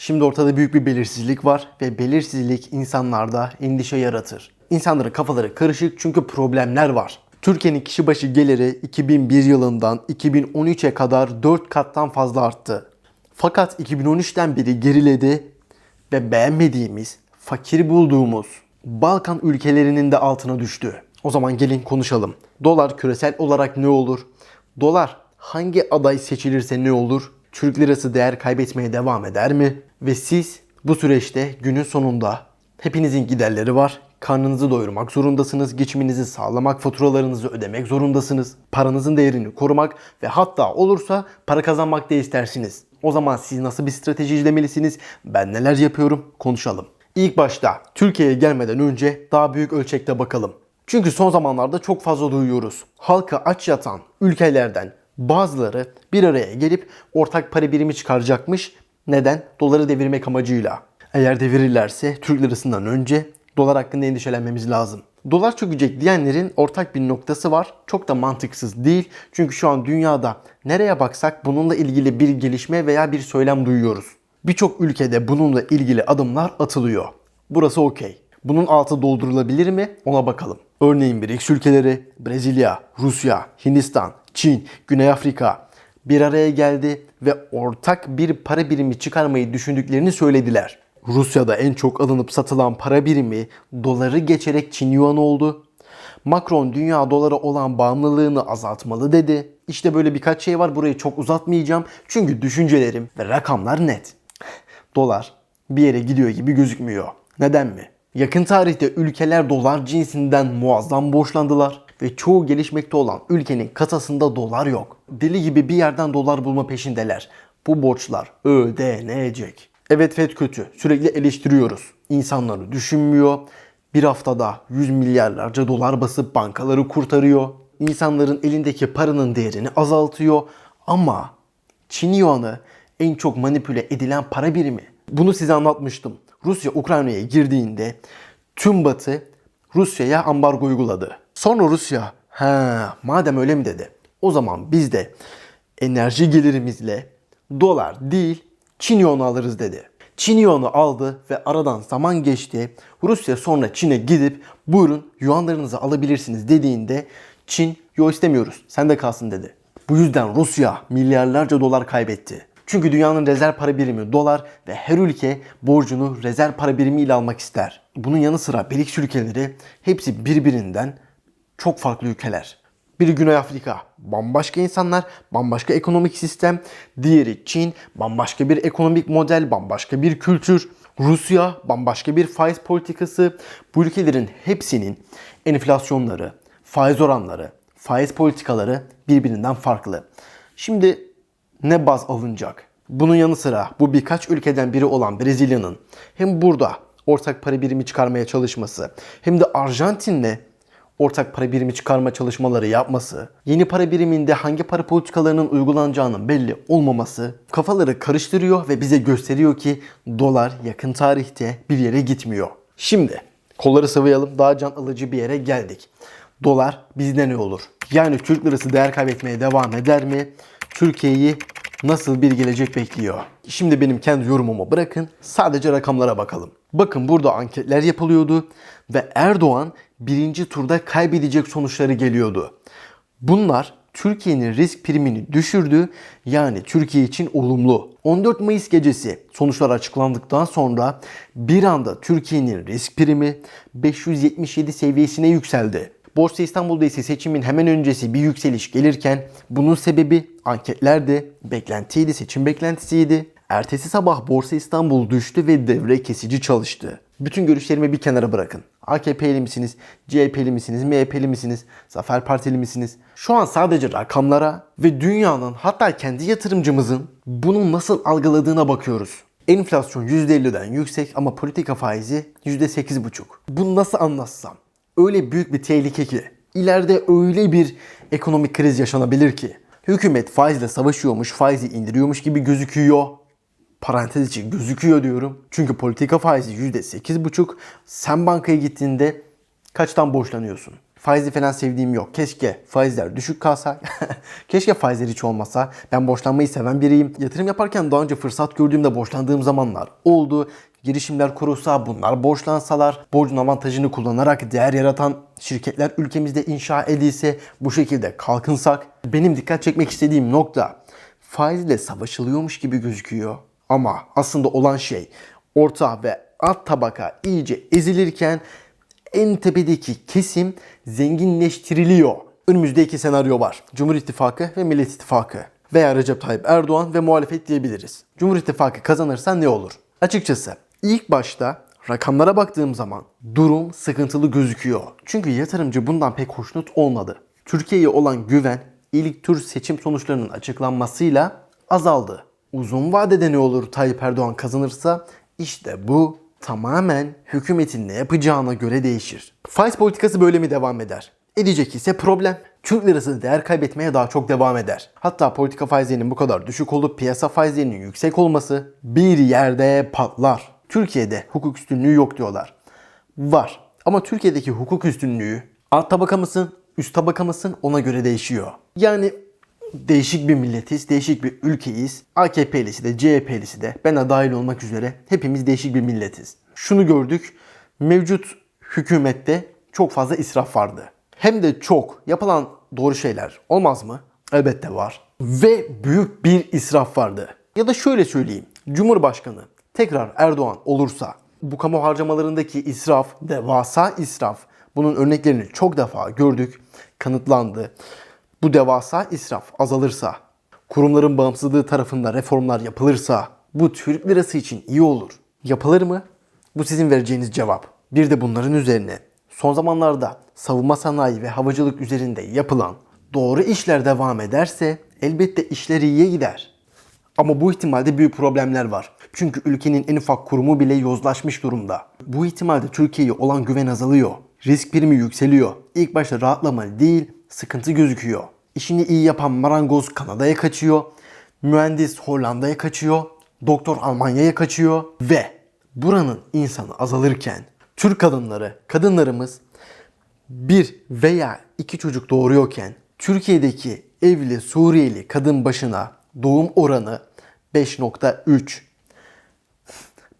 Şimdi ortada büyük bir belirsizlik var ve belirsizlik insanlarda endişe yaratır. İnsanların kafaları karışık çünkü problemler var. Türkiye'nin kişi başı geliri 2001 yılından 2013'e kadar 4 kattan fazla arttı. Fakat 2013'ten beri geriledi ve beğenmediğimiz, fakir bulduğumuz Balkan ülkelerinin de altına düştü. O zaman gelin konuşalım. Dolar küresel olarak ne olur? Dolar hangi aday seçilirse ne olur? Türk lirası değer kaybetmeye devam eder mi? Ve siz bu süreçte günün sonunda hepinizin giderleri var. Karnınızı doyurmak zorundasınız, geçiminizi sağlamak, faturalarınızı ödemek zorundasınız. Paranızın değerini korumak ve hatta olursa para kazanmak da istersiniz. O zaman siz nasıl bir strateji izlemelisiniz? Ben neler yapıyorum? Konuşalım. İlk başta Türkiye'ye gelmeden önce daha büyük ölçekte bakalım. Çünkü son zamanlarda çok fazla duyuyoruz. Halkı aç yatan ülkelerden bazıları bir araya gelip ortak para birimi çıkaracakmış. Neden? Doları devirmek amacıyla. Eğer devirirlerse Türk lirasından önce dolar hakkında endişelenmemiz lazım. Dolar çökecek diyenlerin ortak bir noktası var. Çok da mantıksız değil. Çünkü şu an dünyada nereye baksak bununla ilgili bir gelişme veya bir söylem duyuyoruz. Birçok ülkede bununla ilgili adımlar atılıyor. Burası okey. Bunun altı doldurulabilir mi? Ona bakalım. Örneğin BRICS ülkeleri, Brezilya, Rusya, Hindistan, Çin, Güney Afrika bir araya geldi ve ortak bir para birimi çıkarmayı düşündüklerini söylediler. Rusya'da en çok alınıp satılan para birimi doları geçerek Çin yuan oldu. Macron dünya dolara olan bağımlılığını azaltmalı dedi. İşte böyle birkaç şey var. Burayı çok uzatmayacağım. Çünkü düşüncelerim ve rakamlar net. Dolar bir yere gidiyor gibi gözükmüyor. Neden mi? Yakın tarihte ülkeler dolar cinsinden muazzam borçlandılar ve çoğu gelişmekte olan ülkenin kasasında dolar yok. Deli gibi bir yerden dolar bulma peşindeler. Bu borçlar ödenecek. Evet FED kötü. Sürekli eleştiriyoruz. İnsanları düşünmüyor. Bir haftada 100 milyarlarca dolar basıp bankaları kurtarıyor. İnsanların elindeki paranın değerini azaltıyor. Ama Çin Yuan'ı en çok manipüle edilen para birimi. Bunu size anlatmıştım. Rusya Ukrayna'ya girdiğinde tüm Batı Rusya'ya ambargo uyguladı. Sonra Rusya, ha madem öyle mi dedi. O zaman biz de enerji gelirimizle dolar değil Çin yuanı alırız dedi. Çin yuanı aldı ve aradan zaman geçti. Rusya sonra Çin'e gidip buyurun yuanlarınızı alabilirsiniz dediğinde Çin yo istemiyoruz sen de kalsın dedi. Bu yüzden Rusya milyarlarca dolar kaybetti. Çünkü dünyanın rezerv para birimi dolar ve her ülke borcunu rezerv para birimiyle almak ister. Bunun yanı sıra BRICS ülkeleri hepsi birbirinden çok farklı ülkeler. Biri Güney Afrika, bambaşka insanlar, bambaşka ekonomik sistem. Diğeri Çin, bambaşka bir ekonomik model, bambaşka bir kültür. Rusya, bambaşka bir faiz politikası. Bu ülkelerin hepsinin enflasyonları, faiz oranları, faiz politikaları birbirinden farklı. Şimdi ne baz alınacak? Bunun yanı sıra bu birkaç ülkeden biri olan Brezilya'nın hem burada ortak para birimi çıkarmaya çalışması hem de Arjantin'le ortak para birimi çıkarma çalışmaları yapması, yeni para biriminde hangi para politikalarının uygulanacağının belli olmaması kafaları karıştırıyor ve bize gösteriyor ki dolar yakın tarihte bir yere gitmiyor. Şimdi kolları sıvayalım daha can alıcı bir yere geldik. Dolar bizde ne olur? Yani Türk lirası değer kaybetmeye devam eder mi? Türkiye'yi nasıl bir gelecek bekliyor? Şimdi benim kendi yorumumu bırakın. Sadece rakamlara bakalım. Bakın burada anketler yapılıyordu ve Erdoğan birinci turda kaybedecek sonuçları geliyordu. Bunlar Türkiye'nin risk primini düşürdü. Yani Türkiye için olumlu. 14 Mayıs gecesi sonuçlar açıklandıktan sonra bir anda Türkiye'nin risk primi 577 seviyesine yükseldi. Borsa İstanbul'da ise seçimin hemen öncesi bir yükseliş gelirken bunun sebebi anketlerdi, beklentiydi, seçim beklentisiydi. Ertesi sabah Borsa İstanbul düştü ve devre kesici çalıştı. Bütün görüşlerimi bir kenara bırakın. AKP'li misiniz, CHP'li misiniz, MHP'li misiniz, Zafer Partili misiniz? Şu an sadece rakamlara ve dünyanın hatta kendi yatırımcımızın bunu nasıl algıladığına bakıyoruz. Enflasyon %50'den yüksek ama politika faizi %8,5. Bunu nasıl anlatsam? Öyle büyük bir tehlike ki. ileride öyle bir ekonomik kriz yaşanabilir ki. Hükümet faizle savaşıyormuş, faizi indiriyormuş gibi gözüküyor parantez için gözüküyor diyorum. Çünkü politika faizi %8,5. Sen bankaya gittiğinde kaçtan borçlanıyorsun? Faizi falan sevdiğim yok. Keşke faizler düşük kalsa. Keşke faizler hiç olmasa. Ben borçlanmayı seven biriyim. Yatırım yaparken daha önce fırsat gördüğümde borçlandığım zamanlar oldu. Girişimler kurulsa, bunlar borçlansalar, borcun avantajını kullanarak değer yaratan şirketler ülkemizde inşa edilse, bu şekilde kalkınsak. Benim dikkat çekmek istediğim nokta faizle savaşılıyormuş gibi gözüküyor. Ama aslında olan şey orta ve alt tabaka iyice ezilirken en tepedeki kesim zenginleştiriliyor. Önümüzde iki senaryo var. Cumhur İttifakı ve Millet İttifakı. Veya Recep Tayyip Erdoğan ve muhalefet diyebiliriz. Cumhur İttifakı kazanırsa ne olur? Açıkçası ilk başta rakamlara baktığım zaman durum sıkıntılı gözüküyor. Çünkü yatırımcı bundan pek hoşnut olmadı. Türkiye'ye olan güven ilk tur seçim sonuçlarının açıklanmasıyla azaldı. Uzun vadede ne olur Tayyip Erdoğan kazanırsa işte bu tamamen hükümetin ne yapacağına göre değişir. Faiz politikası böyle mi devam eder? Edecek ise problem. Türk lirası değer kaybetmeye daha çok devam eder. Hatta politika faizlerinin bu kadar düşük olup piyasa faizlerinin yüksek olması bir yerde patlar. Türkiye'de hukuk üstünlüğü yok diyorlar. Var. Ama Türkiye'deki hukuk üstünlüğü alt tabaka mısın, üst tabaka mısın ona göre değişiyor. Yani değişik bir milletiz, değişik bir ülkeyiz. AKP'lisi de CHP'lisi de ben de dahil olmak üzere hepimiz değişik bir milletiz. Şunu gördük. Mevcut hükümette çok fazla israf vardı. Hem de çok yapılan doğru şeyler olmaz mı? Elbette var. Ve büyük bir israf vardı. Ya da şöyle söyleyeyim. Cumhurbaşkanı tekrar Erdoğan olursa bu kamu harcamalarındaki israf, devasa israf. Bunun örneklerini çok defa gördük, kanıtlandı. Bu devasa israf azalırsa, kurumların bağımsızlığı tarafında reformlar yapılırsa bu Türk lirası için iyi olur. Yapılır mı? Bu sizin vereceğiniz cevap. Bir de bunların üzerine son zamanlarda savunma sanayi ve havacılık üzerinde yapılan doğru işler devam ederse elbette işler iyiye gider. Ama bu ihtimalde büyük problemler var. Çünkü ülkenin en ufak kurumu bile yozlaşmış durumda. Bu ihtimalde Türkiye'ye olan güven azalıyor. Risk primi yükseliyor. İlk başta rahatlama değil, sıkıntı gözüküyor. İşini iyi yapan marangoz Kanada'ya kaçıyor. Mühendis Hollanda'ya kaçıyor. Doktor Almanya'ya kaçıyor. Ve buranın insanı azalırken Türk kadınları, kadınlarımız bir veya iki çocuk doğuruyorken Türkiye'deki evli Suriyeli kadın başına doğum oranı 5.3.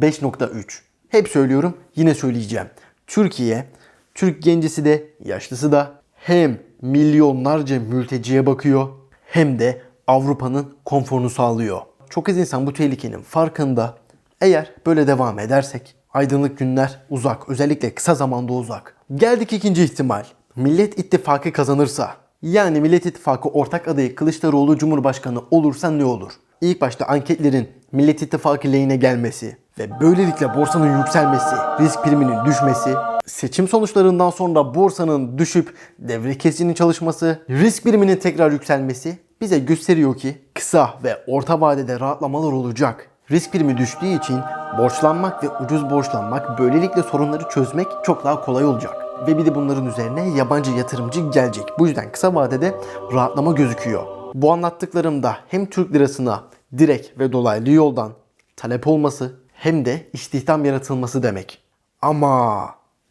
5.3. Hep söylüyorum, yine söyleyeceğim. Türkiye, Türk gencisi de, yaşlısı da hem milyonlarca mülteciye bakıyor hem de Avrupa'nın konforunu sağlıyor. Çok az insan bu tehlikenin farkında. Eğer böyle devam edersek aydınlık günler uzak, özellikle kısa zamanda uzak. Geldik ikinci ihtimal. Millet İttifakı kazanırsa, yani Millet İttifakı ortak adayı Kılıçdaroğlu Cumhurbaşkanı olursa ne olur? İlk başta anketlerin Millet İttifakı lehine gelmesi ve böylelikle borsanın yükselmesi, risk priminin düşmesi, seçim sonuçlarından sonra borsanın düşüp devre kesicinin çalışması, risk priminin tekrar yükselmesi bize gösteriyor ki kısa ve orta vadede rahatlamalar olacak. Risk primi düştüğü için borçlanmak ve ucuz borçlanmak böylelikle sorunları çözmek çok daha kolay olacak. Ve bir de bunların üzerine yabancı yatırımcı gelecek. Bu yüzden kısa vadede rahatlama gözüküyor. Bu anlattıklarımda hem Türk lirasına direkt ve dolaylı yoldan talep olması hem de istihdam yaratılması demek. Ama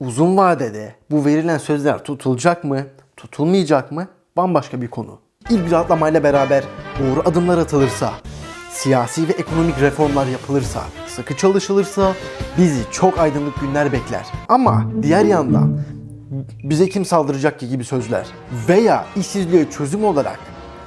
uzun vadede bu verilen sözler tutulacak mı, tutulmayacak mı bambaşka bir konu. İlk rahatlamayla beraber doğru adımlar atılırsa, siyasi ve ekonomik reformlar yapılırsa, sıkı çalışılırsa bizi çok aydınlık günler bekler. Ama diğer yandan bize kim saldıracak ki gibi sözler veya işsizliğe çözüm olarak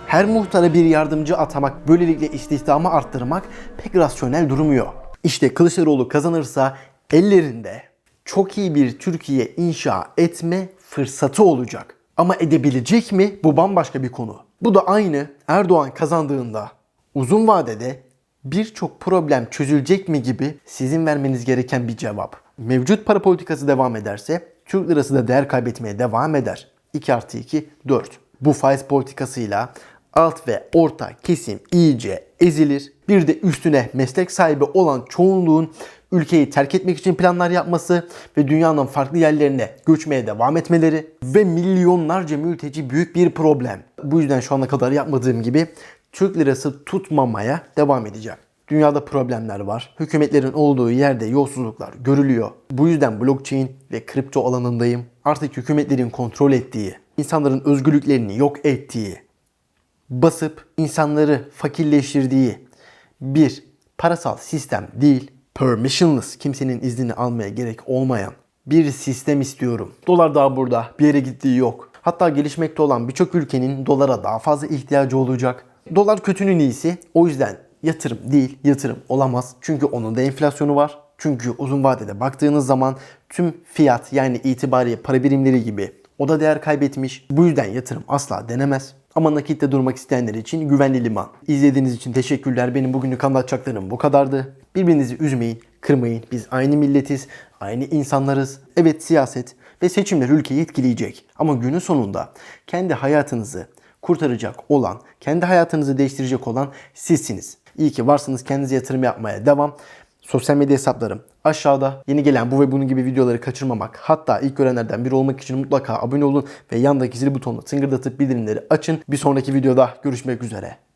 her muhtara bir yardımcı atamak, böylelikle istihdamı arttırmak pek rasyonel durmuyor. İşte Kılıçdaroğlu kazanırsa ellerinde çok iyi bir Türkiye inşa etme fırsatı olacak. Ama edebilecek mi? Bu bambaşka bir konu. Bu da aynı Erdoğan kazandığında uzun vadede birçok problem çözülecek mi gibi sizin vermeniz gereken bir cevap. Mevcut para politikası devam ederse Türk lirası da değer kaybetmeye devam eder. 2 artı 2 4. Bu faiz politikasıyla alt ve orta kesim iyice ezilir. Bir de üstüne meslek sahibi olan çoğunluğun ülkeyi terk etmek için planlar yapması ve dünyanın farklı yerlerine göçmeye devam etmeleri ve milyonlarca mülteci büyük bir problem. Bu yüzden şu ana kadar yapmadığım gibi Türk lirası tutmamaya devam edeceğim. Dünyada problemler var. Hükümetlerin olduğu yerde yolsuzluklar görülüyor. Bu yüzden blockchain ve kripto alanındayım. Artık hükümetlerin kontrol ettiği, insanların özgürlüklerini yok ettiği, basıp insanları fakirleştirdiği bir parasal sistem değil, permissionless, kimsenin iznini almaya gerek olmayan bir sistem istiyorum. Dolar daha burada, bir yere gittiği yok. Hatta gelişmekte olan birçok ülkenin dolara daha fazla ihtiyacı olacak. Dolar kötünün iyisi. O yüzden yatırım değil, yatırım olamaz. Çünkü onun da enflasyonu var. Çünkü uzun vadede baktığınız zaman tüm fiyat yani itibariyle para birimleri gibi o da değer kaybetmiş. Bu yüzden yatırım asla denemez. Ama nakitte durmak isteyenler için güvenli liman. İzlediğiniz için teşekkürler. Benim bugünlük anlatacaklarım bu kadardı. Birbirinizi üzmeyin, kırmayın. Biz aynı milletiz, aynı insanlarız. Evet siyaset ve seçimler ülkeyi etkileyecek. Ama günün sonunda kendi hayatınızı kurtaracak olan, kendi hayatınızı değiştirecek olan sizsiniz. İyi ki varsınız. Kendinize yatırım yapmaya devam. Sosyal medya hesaplarım aşağıda. Yeni gelen bu ve bunun gibi videoları kaçırmamak, hatta ilk görenlerden biri olmak için mutlaka abone olun ve yandaki zil butonuna tıngırdatıp bildirimleri açın. Bir sonraki videoda görüşmek üzere.